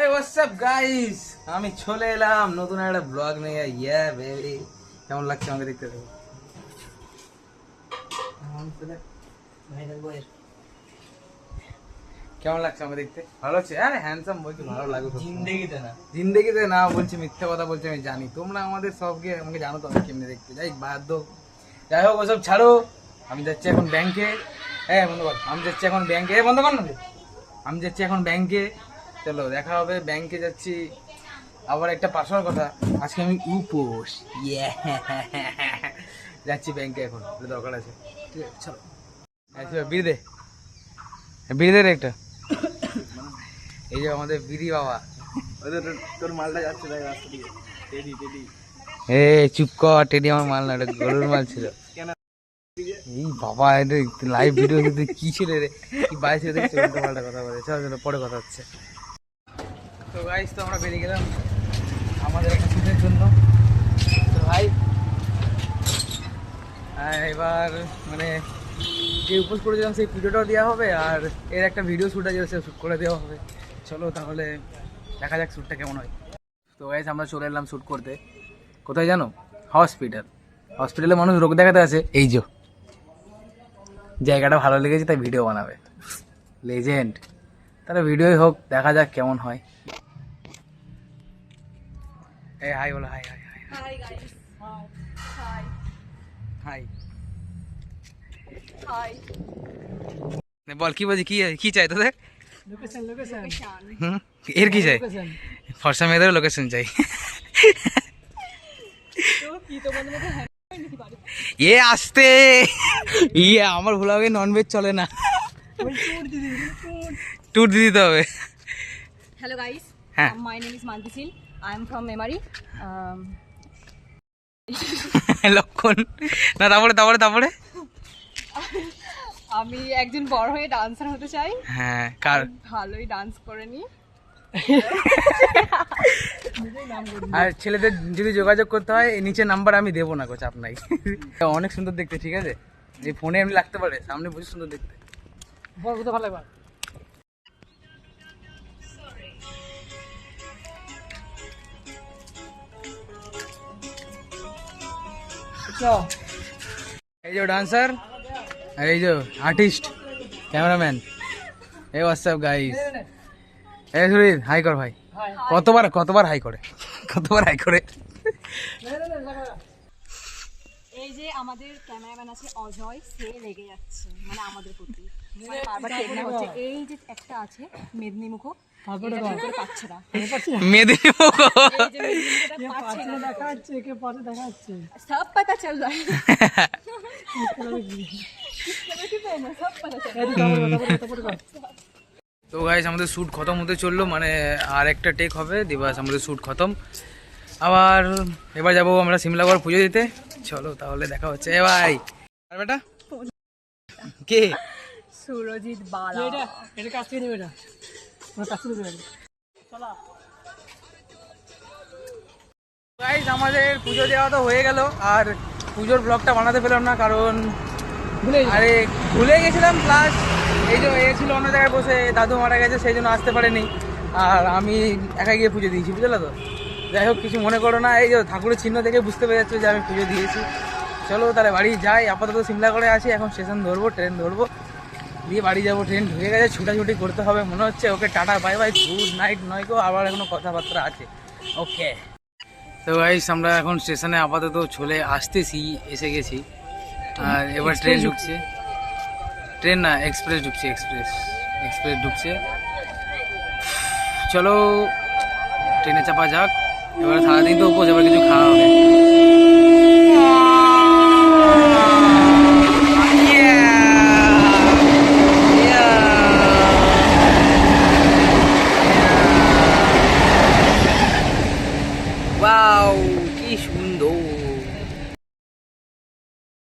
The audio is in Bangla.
এই হোয়াটসঅ্যাপ গাইস আমি চলে এলাম নতুন একটা ব্লগ নিয়ে। ইয়া বেবি কেমন লাগছে আমাকে দেখতে? দেবো কেমন লাগছে আমাকে দেখতে? ভালো লাগছে? আরে হ্যান্ডসাম বলছি ভালো লাগবে জিন্দেগিতে না। জিন্দেগিতে না বলছি মিথ্যা কথা বলছি আমি জানি। তোমরা আমাদের সবকে আমাকে জানো তো আমি কেমনি দেখতে যাই বাধ্য। যাই হোক ওসব ছাড়ো। আমি যাচ্ছি এখন ব্যাংকে হ্যাঁ বন্ধ আমি যাচ্ছি এখন ব্যাংকে বন্ধ আমি যাচ্ছি এখন ব্যাংকে চলো দেখা হবে ব্যাংকে যাচ্ছি। আবার একটা পার্সোনাল কথা আজকে আমি উপোস! যাচ্ছি ব্যাংকে এখন দরকার আছে। ঠিক আছে চলো। আচ্ছা বিড়ি দে। বিড়ি দে রে একটা। এই যে আমাদের বিড়ি বাবা। তোর মালটা যাচ্ছে দেখ রাস্তা দিয়ে। Teddy teddy. এ চুপ কর টেডি আমার মাল না এটা গরুর মাল ছিল? এই বাবা এটা লাইভ ভিডিও কি ছিল রে? কি বাইরে কথা বলে। চলো চলো পরে কথা হচ্ছে। তো গাইস তো আমরা বেরিয়ে গেলাম আমাদের একটা শুটের জন্য। তো ভাই এবার মানে যে উপোস করেছিলাম সেই ভিডিওটাও দেওয়া হবে আর এর একটা ভিডিও শ্যুট আছে সে শ্যুট করে দেওয়া হবে। চলো তাহলে দেখা যাক শ্যুটটা কেমন হয়। তো গাইস আমরা চলে এলাম শ্যুট করতে। কোথায় জানো? হসপিটাল হসপিটালে মানুষ রোগ দেখাতে আছে এই যে। জায়গাটা ভালো লেগেছে, তাই ভিডিও বানাবে। লেজেন্ড তাহলে ভিডিওই হোক, দেখা যাক কেমন হয়। এই হাই বলো hi hi hi Hi guys. Hi. Hi Hi. বল কি বলছি? কি কি চাই তোদের? Location. হুম? এর কি চাই? ফর্সা মেয়েদের লোকেশন চাই। হ্যাঁ নাকি বাড়ি এ আসতে। ইয়ে আমার ভোলাগে ননভেজ চলে না। ট্যুর দিয়ে দিতে হবে। Hello guys. হ্যাঁ। Um, my name is Am from Memory. Um, লক্ষণ। না তারপরে তারপরে তারপরে? আমি একজন বড় হয়ে ডান্সার হতে চাই। হ্যাঁ কার? ভালোই ডান্স করে নি। আর ছেলেদের যদি যোগাযোগ করতে হয় এই নিচে নাম্বার আমি দেবো না কোচ আপনাকে অনেক সুন্দর দেখতে ঠিক আছে? এই ফোনে এমনি লাগতে পারে সামনে প্রচুর সুন্দর দেখতে। ভালো লাগবে। এই যে ডান্সার আর এই যে আর্টিস্ট ক্যামেরাম্যান। এই হোয়াটসঅ্যাপ গাইস এই সুরিত হাই কর ভাই। কতবার কতবার হাই করে? কতবার হাই করে? আমাদের ক্যামেরাম্যান আছে অজয় সে লেগে যাচ্ছে মানে আমাদের প্রতি। মানে এই যে একটা আছে মেদিনীমুখ পাচ্ছে তো গাইস আমাদের শুট খতম হতে চলল মানে আর একটা টেক হবে দিবাস আমাদের শুট খতম। আবার এবার যাব আমরা সিমলাগড় পুজো দিতে। চলো তাহলে দেখা হচ্ছে। এ ভাই। আর বেটা? কে? সুরজিৎ বালা। গাইস আমাদের পুজো দেওয়া তো হয়ে গেল আর পুজোর ব্লগটা বানাতে পেলাম না কারণ ভুলে আরে ভুলে গেছিলাম প্লাস এই যে এ ছিল অন্য জায়গায় বসে দাদু মারা গেছে সেই জন্য আসতে পারেনি। আর আমি একা গিয়ে পুজো দিয়েছি বুঝলে তো? যাই হোক কিছু মনে করো না এই যে ঠাকুরের চিহ্ন দেখে বুঝতে পেরে যাচ্ছে যে আমি পুজো দিয়েছি। চলো তাহলে বাড়ি যাই আপাতত সিমলা করে আছি এখন স্টেশন ধরবো ট্রেন ধরবো। দিয়ে বাড়ি যাব ট্রেন ঢুকে গেছে ছুটাছুটি করতে হবে মনে হচ্ছে okay tata bye bye good night নয় আবার এখনও কথাবার্তা আছে। ওকে। তো গাইস আমরা এখন স্টেশনে আপাতত চলে আসতেছি এসে গেছি। আর এবার ট্রেন ঢুকছে। ট্রেন না এক্সপ্রেস ঢুকছে এক্সপ্রেস এক্সপ্রেস ঢুকছে। চলো ট্রেনে চাপা যাক। এবার সারাদিন তো উপোস এবার কিছু খাওয়া হবে।